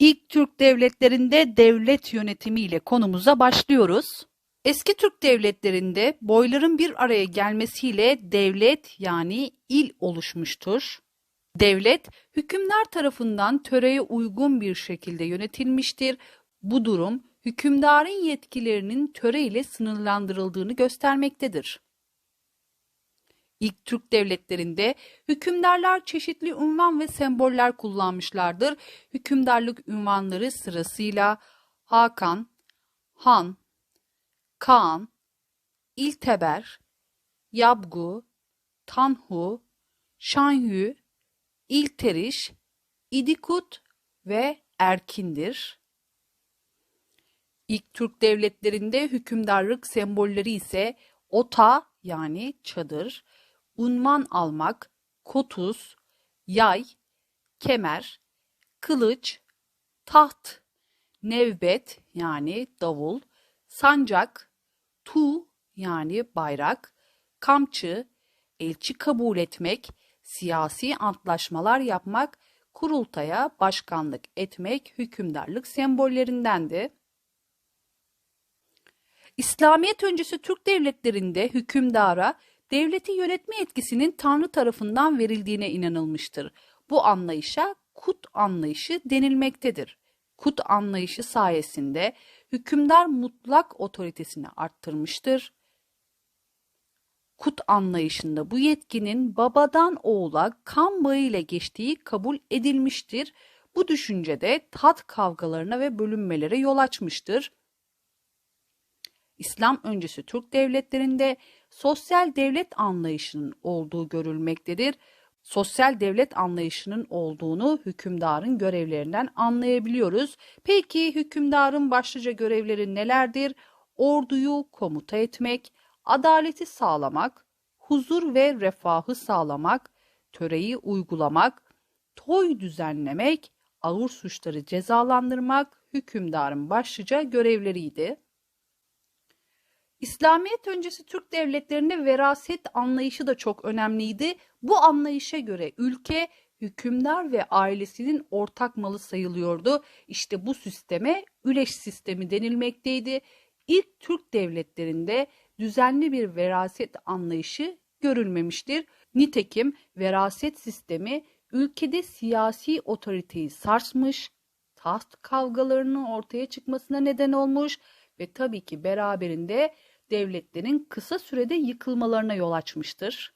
İlk Türk devletlerinde devlet yönetimiyle konumuza başlıyoruz. Eski Türk devletlerinde boyların bir araya gelmesiyle devlet yani il oluşmuştur. Devlet hükümdar tarafından töreye uygun bir şekilde yönetilmiştir. Bu durum hükümdarın yetkilerinin töre ile sınırlandırıldığını göstermektedir. İlk Türk devletlerinde hükümdarlar çeşitli ünvan ve semboller kullanmışlardır. Hükümdarlık ünvanları sırasıyla Hakan, Han, Kaan, İlteber, Yabgu, Tanhu, Şanyu, İlteriş, İdikut ve Erkin'dir. İlk Türk devletlerinde hükümdarlık sembolleri ise ota yani çadır, unvan almak, kotuz, yay, kemer, kılıç, taht, nevbet yani davul, sancak, tu yani bayrak, kamçı, elçi kabul etmek, siyasi antlaşmalar yapmak, kurultaya başkanlık etmek hükümdarlık sembollerindendi. İslamiyet öncesi Türk devletlerinde hükümdara devleti yönetme etkisinin Tanrı tarafından verildiğine inanılmıştır. Bu anlayışa kut anlayışı denilmektedir. Kut anlayışı sayesinde hükümdar mutlak otoritesini arttırmıştır. Kut anlayışında bu yetkinin babadan oğula kan bağıyla geçtiği kabul edilmiştir. Bu düşüncede tat kavgalarına ve bölünmelere yol açmıştır. İslam öncesi Türk devletlerinde sosyal devlet anlayışının olduğu görülmektedir. Sosyal devlet anlayışının olduğunu hükümdarın görevlerinden anlayabiliyoruz. Peki hükümdarın başlıca görevleri nelerdir? Orduyu komuta etmek, adaleti sağlamak, huzur ve refahı sağlamak, töreyi uygulamak, toy düzenlemek, ağır suçları cezalandırmak hükümdarın başlıca görevleriydi. İslamiyet öncesi Türk devletlerinde veraset anlayışı da çok önemliydi. Bu anlayışa göre ülke hükümdar ve ailesinin ortak malı sayılıyordu. İşte bu sisteme üleş sistemi denilmekteydi. İlk Türk devletlerinde düzenli bir veraset anlayışı görülmemiştir. Nitekim veraset sistemi ülkede siyasi otoriteyi sarsmış, taht kavgalarının ortaya çıkmasına neden olmuş ve tabii ki beraberinde devletlerin kısa sürede yıkılmalarına yol açmıştır.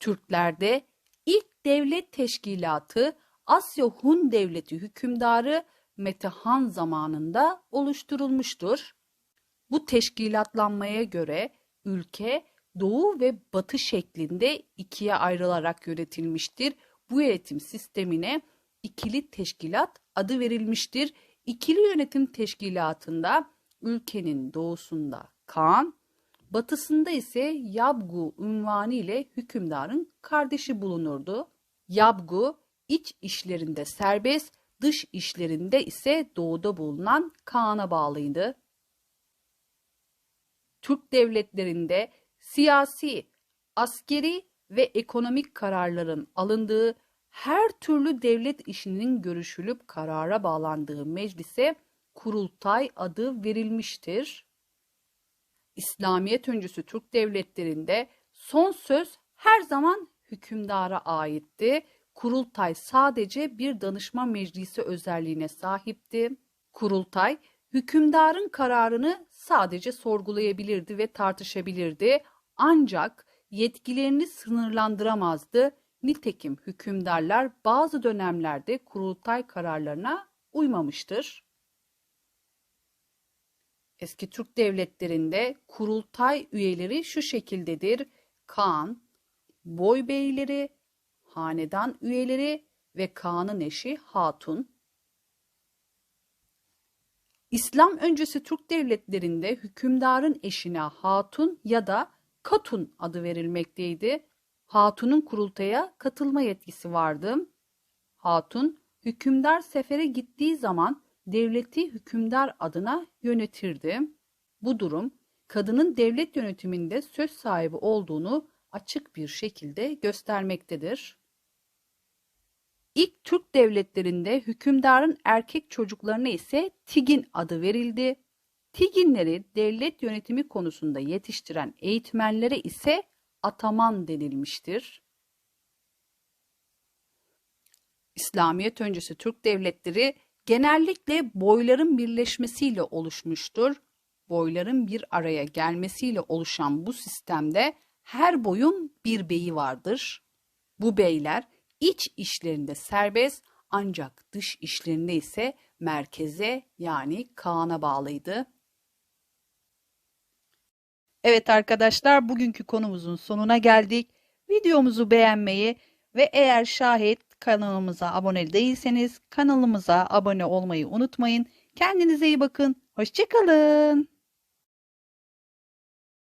Türklerde ilk devlet teşkilatı Asya Hun Devleti hükümdarı Metehan zamanında oluşturulmuştur. Bu teşkilatlanmaya göre ülke doğu ve batı şeklinde ikiye ayrılarak yönetilmiştir. Bu yönetim sistemine ikili teşkilat adı verilmiştir. İkili yönetim teşkilatında ülkenin doğusunda Kaan, batısında ise Yabgu unvanı ile hükümdarın kardeşi bulunurdu. Yabgu iç işlerinde serbest, dış işlerinde ise doğuda bulunan Kaan'a bağlıydı. Türk devletlerinde siyasi, askeri ve ekonomik kararların alındığı her türlü devlet işinin görüşülüp karara bağlandığı meclise kurultay adı verilmiştir. İslamiyet öncesi Türk devletlerinde son söz her zaman hükümdara aitti. Kurultay sadece bir danışma meclisi özelliğine sahipti. Kurultay hükümdarın kararını sadece sorgulayabilirdi ve tartışabilirdi. Ancak yetkilerini sınırlandıramazdı. Nitekim hükümdarlar bazı dönemlerde kurultay kararlarına uymamıştır. Eski Türk devletlerinde kurultay üyeleri şu şekildedir. Kaan, boy beyleri, hanedan üyeleri ve Kaan'ın eşi Hatun. İslam öncesi Türk devletlerinde hükümdarın eşine Hatun ya da Katun adı verilmekteydi. Hatun'un kurultaya katılma yetkisi vardı. Hatun, hükümdar sefere gittiği zaman devleti hükümdar adına yönetirdi. Bu durum kadının devlet yönetiminde söz sahibi olduğunu açık bir şekilde göstermektedir. İlk Türk devletlerinde hükümdarın erkek çocuklarına ise Tigin adı verildi. Tiginleri devlet yönetimi konusunda yetiştiren eğitmenlere ise ataman denilmiştir. İslamiyet öncesi Türk devletleri genellikle boyların birleşmesiyle oluşmuştur. Boyların bir araya gelmesiyle oluşan bu sistemde her boyun bir beyi vardır. Bu beyler iç işlerinde serbest ancak dış işlerinde ise merkeze yani Kaan'a bağlıydı. Evet arkadaşlar bugünkü konumuzun sonuna geldik. Videomuzu beğenmeyi ve eğer şahit kanalımıza abone değilseniz kanalımıza abone olmayı unutmayın. Kendinize iyi bakın. Hoşçakalın.